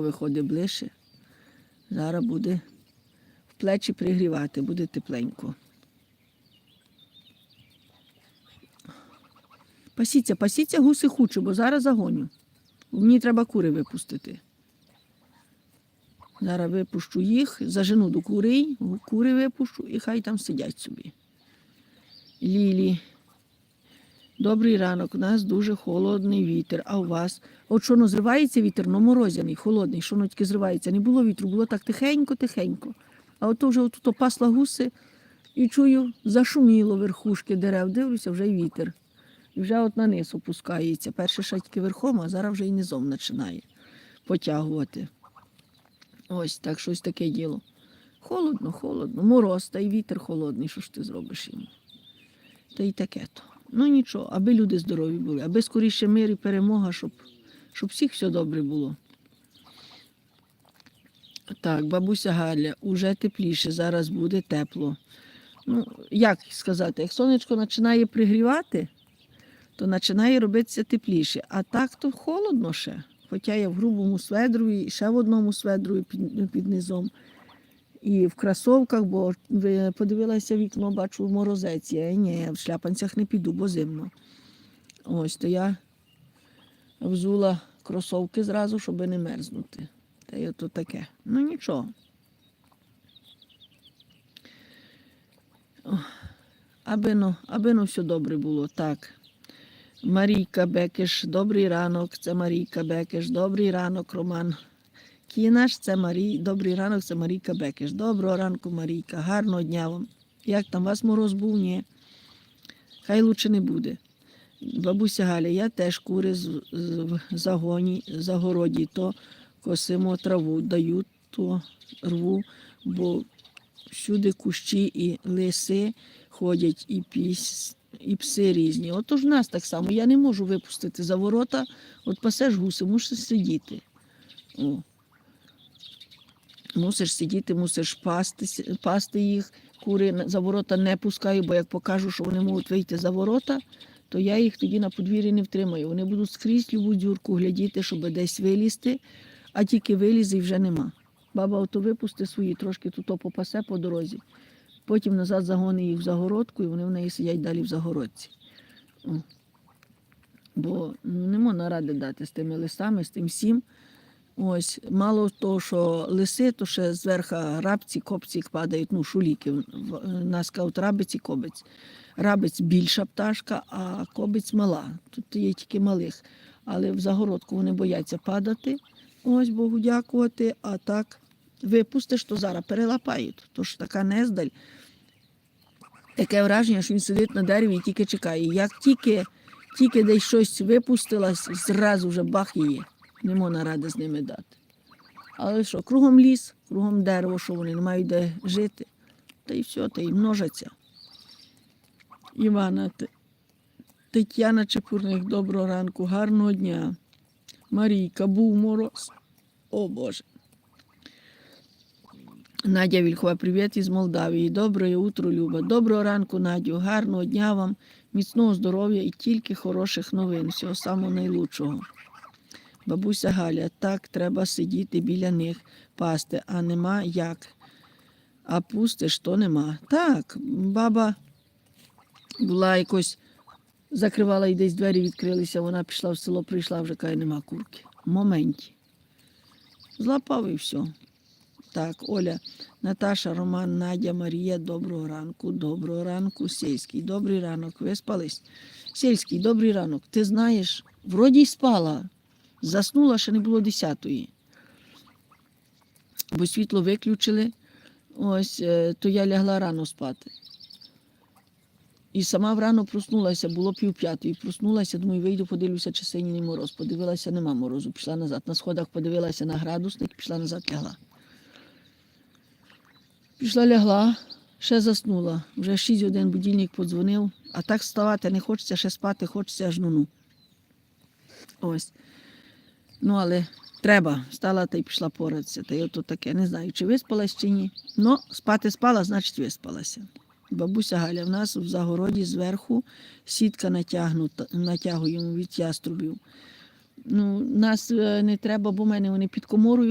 виходить ближче. Зараз буде в плечі пригрівати, буде тепленько. Пасіться, пасіться гуси хуче, бо зараз загоню. Мені треба кури випустити. Зараз випущу їх, зажену до курей, кури випущу і хай там сидять собі. Лілі. Добрий ранок, у нас дуже холодний вітер, а у вас? От що ну, зривається вітер, ну морозяний, холодний, що ну зривається. Не було вітру, було так тихенько-тихенько. А от вже отут пасла гуси і чую, зашуміло верхушки дерев. Дивлюся, вже й вітер. І вже от на низ опускається. Перше ще верхом, а зараз вже і низом починає потягувати. Ось так щось таке діло. Холодно, холодно, мороз, та й вітер холодний, що ж ти зробиш йому? Та й таке то. Ну нічого, аби люди здорові були, аби скоріше мир і перемога, щоб, щоб всіх все добре було. Так, бабуся Галя, уже тепліше, зараз буде тепло. Ну, як сказати, як сонечко починає пригрівати, то починає робитися тепліше. А так то холодно ще. Хоча я в грубому сведрові, ще в одному сведрові під, під низом. І в кросовках, бо подивилася вікно, бачу морозець. Я ні, в шляпанцях не піду, бо зимно. Ось то я взула кросовки зразу, щоб не мерзнути. Та й ото таке. Ну нічого. О, аби ну, аби ну все добре було. Так. Марійка Бекеш, добрий ранок, це Марійка Бекеш, добрий ранок, Роман. Кінаш, це Марій, добрий ранок, це Марійка Бекеш. Доброго ранку, Марійка, гарного дня вам. Як там, вас мороз був? Ні. Хай лучше не буде. Бабуся Галя, я теж кури в загоні, загороді, то косимо траву, даю, то рву, бо всюди кущі і лиси ходять, і піс, і пси різні. Отож в нас так само. Я не можу випустити за ворота, от пасеш гуси, мусиш сидіти. О. Мусиш сидіти, мусиш пасти, пасти їх. Кури за ворота не пускаю, бо як покажу, що вони можуть вийти за ворота, то я їх тоді на подвір'ї не втримаю. Вони будуть скрізь любу дюрку глядіти, щоб десь вилізти, а тільки вилізе і вже нема. Баба ото випусти свої, трошки тут попасе по дорозі. Потім назад загони їх в загородку, і вони в неї сидять далі в загородці. Бо ну, не можна ради дати з тими лисами, з тим всім. Ось, мало того, що лиси, то ще зверху рабці, копці падають, ну, шуліки. В- Нас кажуть рабець і кобець. Рабець більша пташка, а кобець мала. Тут є тільки малих. Але в загородку вони бояться падати. Ось Богу дякувати. А так випустиш, то зараз перелапають. Тож така нездаль. Таке враження, що він сидить на дереві і тільки чекає. Як тільки, тільки десь щось випустилось, зразу вже бах її. Не можна ради з ними дати. Але що, кругом ліс, кругом дерево, що вони не мають де жити. Та й все, та й множаться. Івана, Тетяна Чепурник, доброго ранку, гарного дня. Марійка, був мороз. О Боже. Надя Вільхова, привіт із Молдавії. Доброе утро, Люба. Доброго ранку, Надю. Гарного дня вам, міцного здоров'я і тільки хороших новин. Всього самого найлучшого. Бабуся Галя, так треба сидіти біля них, пасти, а нема як. А пустиш, то нема. Так, баба була якось, закривала і десь двері відкрилися, вона пішла в село, прийшла, вже каже, нема курки. Моменті. Злапав і все. Так, Оля, Наташа, Роман, Надя, Марія, доброго ранку, доброго ранку, сільський, добрий ранок, виспались. Сільський, добрий ранок. Ти знаєш, вроді й спала, заснула, ще не було десятої. Бо світло виключили, ось, е, то я лягла рано спати. І сама врано проснулася, було пів п'ятої. Проснулася, думаю, вийду, подивлюся, чи синій мороз. Подивилася, нема морозу. Пішла назад. На сходах подивилася на градусник, пішла назад, лягла. Пішла лягла, ще заснула. Вже 6 годин будильник подзвонив, а так вставати не хочеться, ще спати хочеться аж ну-ну. Ось. Ну, але треба. Встала та й пішла поратися. Та й ото таке. Не знаю, чи виспалась, чи ні. Ну, спати спала, значить виспалася. Бабуся Галя, в нас в загороді зверху сітка натягнута, натягуємо від яструбів. Ну, нас е, не треба, бо в мене вони під коморою.